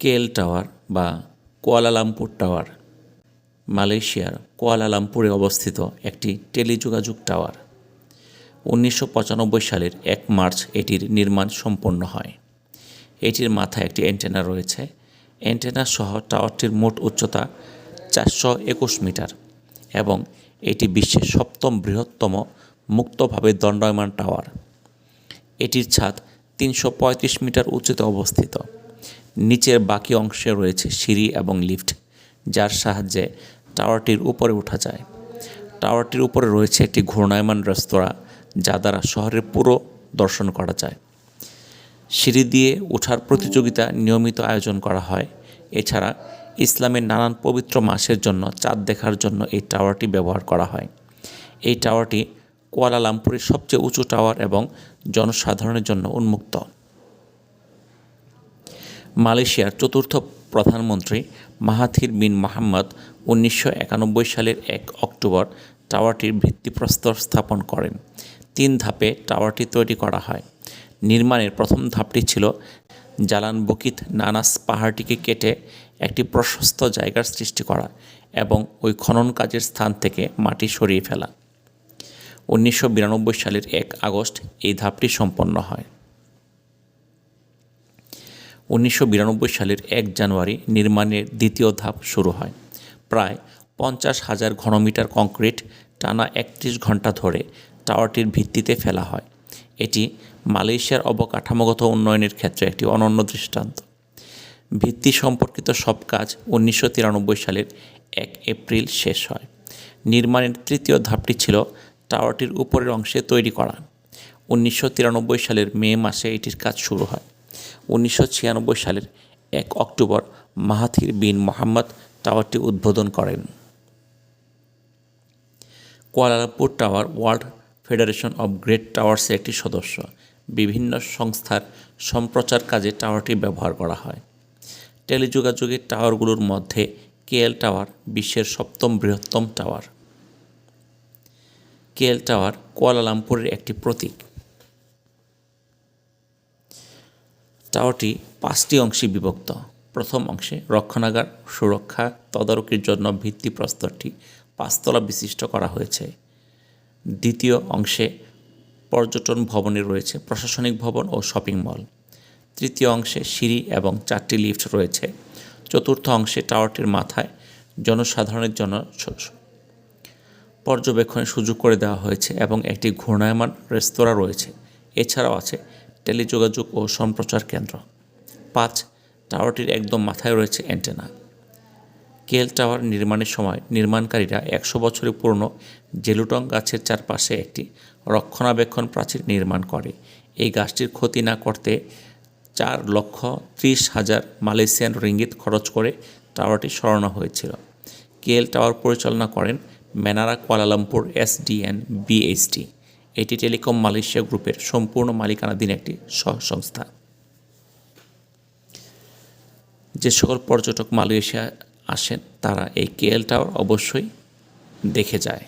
KL tower বা Kuala Lumpur tower মালয়েশিয়ার কুয়ালালামপুরে অবস্থিত একটি টেলিযোগাযোগ টাওয়ার উনিশশো পঁচানব্বই সালের এক মার্চ এটির নির্মাণ সম্পন্ন হয়। এটির মাথায় একটি অ্যান্টেনা রয়েছে। অ্যান্টেনা সহ টাওয়ারটির মোট উচ্চতা চারশো একুশ মিটার এবং এটি বিশ্বের সপ্তম বৃহত্তম মুক্তভাবে দণ্ডায়মান টাওয়ার এটির ছাদ তিনশো পঁয়ত্রিশ মিটার উঁচুতে অবস্থিত। নিচের বাকি অংশে রয়েছে সিঁড়ি এবং লিফট, যার সাহায্যে টাওয়ারটির উপরে ওঠা যায়। টাওয়ারটির উপরে রয়েছে একটি ঘূর্ণায়মান রেস্তোরাঁ, যা দ্বারা শহরের পুরো দর্শন করা যায়। সিঁড়ি দিয়ে ওঠার প্রতিযোগিতা নিয়মিত আয়োজন করা হয়। এছাড়া ইসলামের নানান পবিত্র মাসের জন্য চাঁদ দেখার জন্য এই টাওয়ারটি ব্যবহার করা হয়। এই টাওয়ারটি কুয়ালালামপুরের সবচেয়ে উঁচু টাওয়ার এবং জনসাধারণের জন্য উন্মুক্ত। মালয়েশিয়ার চতুর্থ প্রধানমন্ত্রী মাহাথির বিন মোহাম্মদ উনিশশো সালের এক অক্টোবর টাওয়ারটির ভিত্তিপ্রস্তর স্থাপন করেন। তিন ধাপে টাওয়ারটি তৈরি করা হয়। নির্মাণের প্রথম ধাপটি ছিল জালান বকিত নানাস পাহাড়টিকে কেটে একটি প্রশস্ত জায়গার সৃষ্টি করা এবং ওই খনন কাজের স্থান থেকে মাটি সরিয়ে ফেলা। উনিশশো বিরানব্বই সালের এক আগস্ট এই ধাপটি সম্পন্ন হয়। উনিশশো বিরানব্বই সালের এক জানুয়ারি নির্মাণের দ্বিতীয় ধাপ শুরু হয়। প্রায় পঞ্চাশ হাজার ঘনমিটার কংক্রিট টানা একত্রিশ ঘণ্টা ধরে টাওয়ারটির ভিত্তিতে ফেলা হয়। এটি মালয়েশিয়ার অবকাঠামোগত উন্নয়নের ক্ষেত্রে একটি অনন্য দৃষ্টান্ত। ভিত্তি সম্পর্কিত সব কাজ উনিশশো তিরানব্বই সালের এক এপ্রিল শেষ হয়। নির্মাণের তৃতীয় ধাপটি ছিল টাওয়ারটির উপরের অংশে তৈরি করা। উনিশশো তিরানব্বই সালের মে মাসে এটির কাজ শুরু হয়। উনিশশো ছিয়ানব্বই সালের এক অক্টোবর মাহাথির বিন মোহাম্মদ টাওয়ারটি উদ্বোধন করেন। Kuala Lumpur tower world federation of great টাওয়ার্সের একটি সদস্য। বিভিন্ন সংস্থার সম্প্রচার কাজে টাওয়ারটি ব্যবহার করা হয়। টেলিযোগাযোগের টাওয়ারগুলোর মধ্যে কেএল টাওয়ার বিশ্বের সপ্তম বৃহত্তম টাওয়ার। কেএল টাওয়ার কুয়ালালামপুরের একটি প্রতীক। টাওয়ারটি পাঁচটি অংশে বিভক্ত। প্রথম অংশে রক্ষণাগার, সুরক্ষা, তদারকির জন্য ভিত্তিপ্রস্তরটি পাঁচতলা বিশিষ্ট করা হয়েছে। দ্বিতীয় অংশে পর্যটন ভবনে রয়েছে, প্রশাসনিক ভবন ও শপিং মল। তৃতীয় অংশে সিঁড়ি এবং চারটি লিফট রয়েছে। চতুর্থ অংশে টাওয়ারটির মাথায় জনসাধারণের জন্য পর্যবেক্ষণের সুযোগ করে দেওয়া হয়েছে এবং একটি ঘূর্ণায়মান রেস্তোরাঁ রয়েছে। এছাড়াও আছে টেলিযোগাযোগ ও সম্প্রচার কেন্দ্র। পাঁচ, টাওয়ারটির একদম মাথায় রয়েছে অ্যান্টেনা। কেল টাওয়ার নির্মাণের সময় নির্মাণকারীরা একশো বছরের পুরনো জেলুটং গাছের চারপাশে একটি রক্ষণাবেক্ষণ প্রাচীর নির্মাণ করে। এই গাছটির ক্ষতি না করতে চার লক্ষ ত্রিশ হাজার মালয়েশিয়ান রিঙ্গিত খরচ করে টাওয়ারটি সরানো হয়েছিল। কেএল টাওয়ার পরিচালনা করেন ম্যানারা কুয়ালালামপুর এসডিএন বিএইচটি এটি টেলিকম মালয়েশিয়া গ্রুপের সম্পূর্ণ মালিকানাধীন একটি সংস্থা যে সকল পর্যটক মালয়েশিয়া আসেন, তারা এই কেএল টাওয়ার অবশ্যই দেখে যায়।